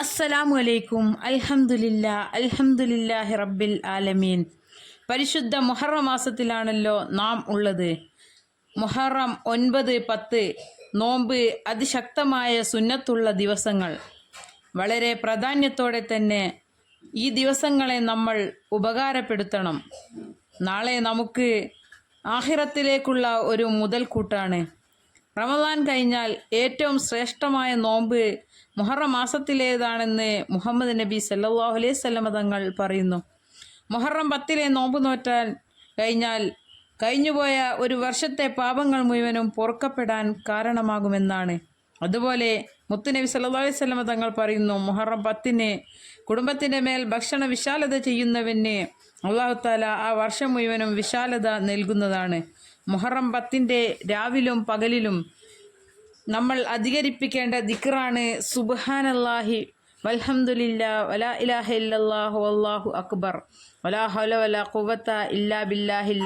അസ്സലാമു അലൈക്കും അൽഹമുല്ല അൽഹംദുലില്ലാഹി റബ്ബിൽ ആലമീൻ. പരിശുദ്ധ മുഹറം മാസത്തിലാണല്ലോ നാം ഉള്ളത്. മുഹറം ഒൻപത് പത്ത് നോമ്പ് അതിശക്തമായ സുന്നത്തുള്ള ദിവസങ്ങൾ. വളരെ പ്രാധാന്യത്തോടെ തന്നെ ഈ ദിവസങ്ങളെ നമ്മൾ ഉപകാരപ്പെടുത്തണം. നാളെ നമുക്ക് ആഹിറത്തിലേക്കുള്ള ഒരു മുതൽക്കൂട്ടാണ്. റമദാൻ കഴിഞ്ഞാൽ ഏറ്റവും ശ്രേഷ്ഠമായ നോമ്പ് മുഹറം മാസത്തിലേതാണെന്ന് മുഹമ്മദ് നബി സല്ലാഹു അലൈഹി സ്വലമ തങ്ങൾ പറയുന്നു. മുഹറം പത്തിലെ നോമ്പ് നോറ്റാൻ കഴിഞ്ഞാൽ കഴിഞ്ഞുപോയ ഒരു വർഷത്തെ പാപങ്ങൾ മുഴുവനും പൊറുക്കപ്പെടാൻ കാരണമാകുമെന്നാണ്. അതുപോലെ മുത്തുനബി സല്ലാ അലൈഹി സ്വലമ തങ്ങൾ പറയുന്നു മുഹറം പത്തിന് കുടുംബത്തിന്റെ മേൽ ഭക്ഷണ വിശാലത ചെയ്യുന്നവന് അള്ളാഹു താല ആ വർഷം മുഴുവനും വിശാലത നൽകുന്നതാണ്. മുഹറം പത്തിന്റെ രാവിലും പകലിലും നമ്മൾ അധികരിപ്പിക്കേണ്ട ദിക്റാണ് സുബ്ഹാനല്ലാഹി അള്ളാഹി വലാ ഇലാഹ ഇല്ലല്ലാഹു വല്ലാഹു അക്ബർ. വലാ ഹൗല വലാ ഖുവത്ത ഇല്ലാ ബില്ലാഹിൽ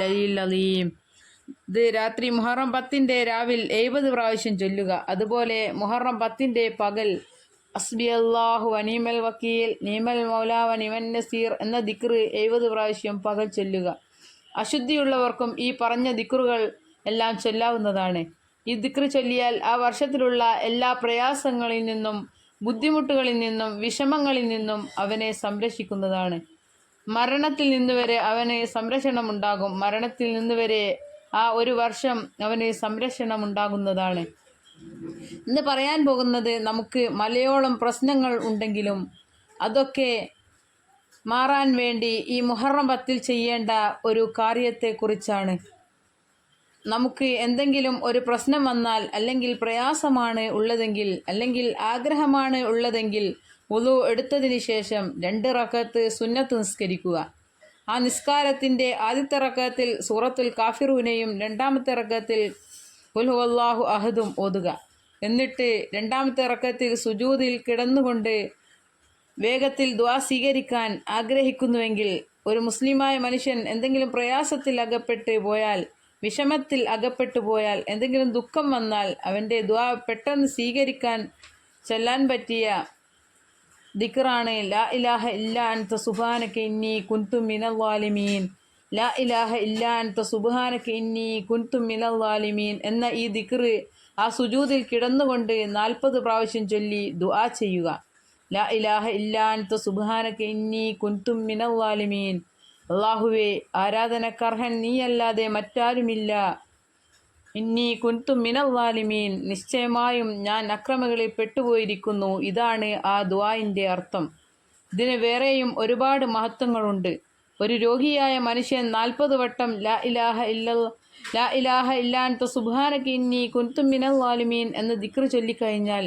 ഇത് രാത്രി മുഹറം പത്തിന്റെ രാവിൽ എഴുപത് പ്രാവശ്യം ചൊല്ലുക. അതുപോലെ മുഹറം പത്തിന്റെ പകൽ അസ്ബി അള്ളാഹു അനീമൽ വക്കീൽ നീമൽ മൗലാവ നിമൻ നസീർ എന്ന ദിക്ർ എഴുപത് പ്രാവശ്യം പകൽ ചൊല്ലുക. അശുദ്ധിയുള്ളവർക്കും ഈ പറഞ്ഞ ദിക്റുകൾ എല്ലാം ചൊല്ലാവുന്നതാണ്. ഈ ദിക്റ് ചൊല്ലിയാൽ ആ വർഷത്തിലുള്ള എല്ലാ പ്രയാസങ്ങളിൽ നിന്നും ബുദ്ധിമുട്ടുകളിൽ നിന്നും വിഷമങ്ങളിൽ നിന്നും അവനെ സംരക്ഷിക്കുന്നതാണ്. മരണത്തിൽ നിന്ന് വരെ അവന് സംരക്ഷണമുണ്ടാകും. മരണത്തിൽ നിന്ന് വരെ ആ ഒരു വർഷം അവന് സംരക്ഷണം ഉണ്ടാകുന്നതാണ് ഇന്ന് പറയാൻ പോകുന്നത് നമുക്ക് മലയോളം പ്രശ്നങ്ങൾ ഉണ്ടെങ്കിലും അതൊക്കെ മാറാൻ വേണ്ടി ഈ മുഹറം പത്തിൽ ചെയ്യേണ്ട ഒരു കാര്യത്തെക്കുറിച്ചാണ്. നമുക്ക് എന്തെങ്കിലും ഒരു പ്രശ്നം വന്നാൽ അല്ലെങ്കിൽ പ്രയാസമാണ് ഉള്ളതെങ്കിൽ അല്ലെങ്കിൽ ആഗ്രഹമാണ് ഉള്ളതെങ്കിൽ ഉളു എടുത്തതിന് ശേഷം രണ്ട് റക്കത്ത് സുന്നത്ത് നിസ്കരിക്കുക. ആ നിസ്കാരത്തിന്റെ ആദ്യത്തെ റക്കത്തിൽ സൂറത്തുൽ കാഫിറൂനെയും രണ്ടാമത്തെ റക്കത്തിൽ ഉൽഹു അള്ളാഹു അഹദും ഓതുക. എന്നിട്ട് രണ്ടാമത്തെ റക്കത്തിൽ സുജൂതിൽ കിടന്നുകൊണ്ട് വേഗത്തിൽ ദ്വാ സ്വീകരിക്കാൻ ആഗ്രഹിക്കുന്നുവെങ്കിൽ ഒരു മുസ്ലിമായ മനുഷ്യൻ എന്തെങ്കിലും പ്രയാസത്തിൽ അകപ്പെട്ട് പോയാൽ വിഷമത്തിൽ അകപ്പെട്ടു പോയാൽ എന്തെങ്കിലും ദുഃഖം വന്നാൽ അവന്റെ ദ്വാ പെട്ടെന്ന് സ്വീകരിക്കാൻ ചൊല്ലാൻ പറ്റിയ ദിക്റാണ് ലാ ഇലാഹ ഇല്ലാ അൻത സുബാനക്ക് ഇന്നി കുൻതും മിനൽ വാലിമീൻ ലാ ഇലാഹ ഇല്ലാ അൻത സുബാനക്ക് ഇന്നി കുൻതും മിനൽ വാലിമീൻ എന്ന ഈ ദിക്റ് ആ സുജൂതിൽ കിടന്നുകൊണ്ട് നാൽപ്പത് പ്രാവശ്യം ചൊല്ലി ദുആ ചെയ്യുക. ലാ ഇലാഹ ഇല്ലാ അൻത സുബാനക ഇന്നി കുന്തും മിനൽ വാലിമീൻ അള്ളാഹുവേ ആരാധനക്കർഹൻ നീയല്ലാതെ മറ്റാരുമില്ല. ഇന്നി കുന്തും മിനൽ വാലിമീൻ നിശ്ചയമായും ഞാൻ അക്രമകളിൽ പെട്ടുപോയിരിക്കുന്നു. ഇതാണ് ആ ദുആയിന്റെ അർത്ഥം. ഇതിന് വേറെയും ഒരുപാട് മഹത്വങ്ങളുണ്ട്. ഒരു രോഗിയായ മനുഷ്യൻ നാൽപ്പത് വട്ടം ലാ ഇലാഹ ഇല്ല ലാ ഇലാഹ ഇല്ലാത്ത സുബാനക്ക് ഇന്നി കുന്തും മിനൽ വാലിമീൻ എന്ന് ദിക്ർ ചൊല്ലിക്കഴിഞ്ഞാൽ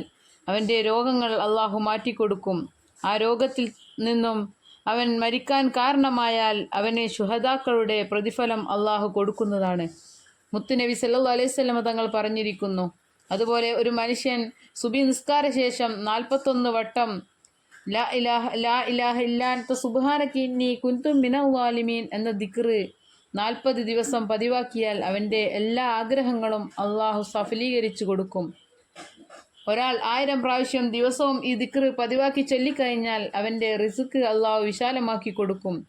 അവന്റെ രോഗങ്ങൾ അള്ളാഹു മാറ്റിക്കൊടുക്കും. ആ രോഗത്തിൽ നിന്നും അവൻ മരിക്കാൻ കാരണമായാൽ അവനെ ശുഹദാക്കളുടെ പ്രതിഫലം അള്ളാഹു കൊടുക്കുന്നതാണ്. മുത്തുനബി സല്ലു അലൈഹി സ്വലമ തങ്ങൾ പറഞ്ഞിരിക്കുന്നു. അതുപോലെ ഒരു മനുഷ്യൻ സുബി നിസ്കാര ശേഷം നാൽപ്പത്തൊന്ന് വട്ടം ലാ ഇലാഹ ലാ ഇലാഹ ഇല്ലാത്ത കുന്തു കുന്തും മിനവാലിമീൻ എന്ന ദിക്റ് നാൽപ്പത് ദിവസം പതിവാക്കിയാൽ അവന്റെ എല്ലാ ആഗ്രഹങ്ങളും അള്ളാഹു സഫലീകരിച്ചു കൊടുക്കും. ഒരാൾ ആയിരം പ്രാവശ്യം ദിവസവും ഈ ദിക്റ് പതിവാക്കി ചൊല്ലിക്കഴിഞ്ഞാൽ അവന്റെ റിസുക്ക് അള്ളാഹു വിശാലമാക്കി കൊടുക്കും.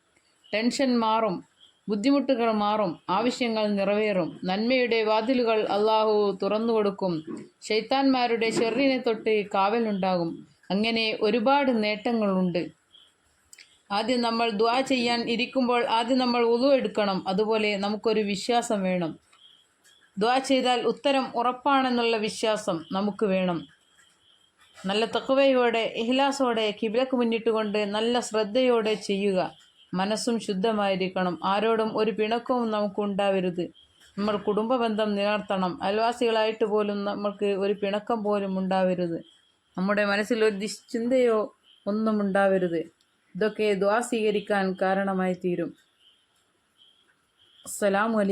ടെൻഷൻ മാറും ബുദ്ധിമുട്ടുകൾ മാറും ആവശ്യങ്ങൾ നിറവേറും. നന്മയുടെ വാതിലുകൾ അള്ളാഹു തുറന്നു കൊടുക്കും. ശൈത്താന്മാരുടെ ഷെറിനെ തൊട്ട് കാവലുണ്ടാകും. അങ്ങനെ ഒരുപാട് നേട്ടങ്ങളുണ്ട്. ആദ്യം നമ്മൾ ദ്വാ ചെയ്യാൻ ഇരിക്കുമ്പോൾ ആദ്യം നമ്മൾ ഉതു എടുക്കണം. അതുപോലെ നമുക്കൊരു വിശ്വാസം വേണം. ദ്വാ ചെയ്താൽ ഉത്തരം ഉറപ്പാണെന്നുള്ള വിശ്വാസം നമുക്ക് വേണം. നല്ല തക്കവയോടെ ഇഹ്ലാസോടെ കിബിലക്ക് മുന്നിട്ടുകൊണ്ട് നല്ല ശ്രദ്ധയോടെ ചെയ്യുക. മനസ്സും ശുദ്ധമായിരിക്കണം. ആരോടും ഒരു പിണക്കവും നമുക്ക് ഉണ്ടാവരുത് നമ്മൾ കുടുംബ ബന്ധം നിലനിർത്തണം. അയൽവാസികളായിട്ട് പോലും നമ്മൾക്ക് ഒരു പിണക്കം പോലും ഉണ്ടാവരുത്. നമ്മുടെ മനസ്സിൽ ഒരു ദുശ്ചിന്തയോ ഒന്നും ഉണ്ടാവരുത്. ഇതൊക്കെ ദ്വാ സ്വീകരിക്കാൻ കാരണമായി തീരും. അസ്സലാമു അലൈക്കും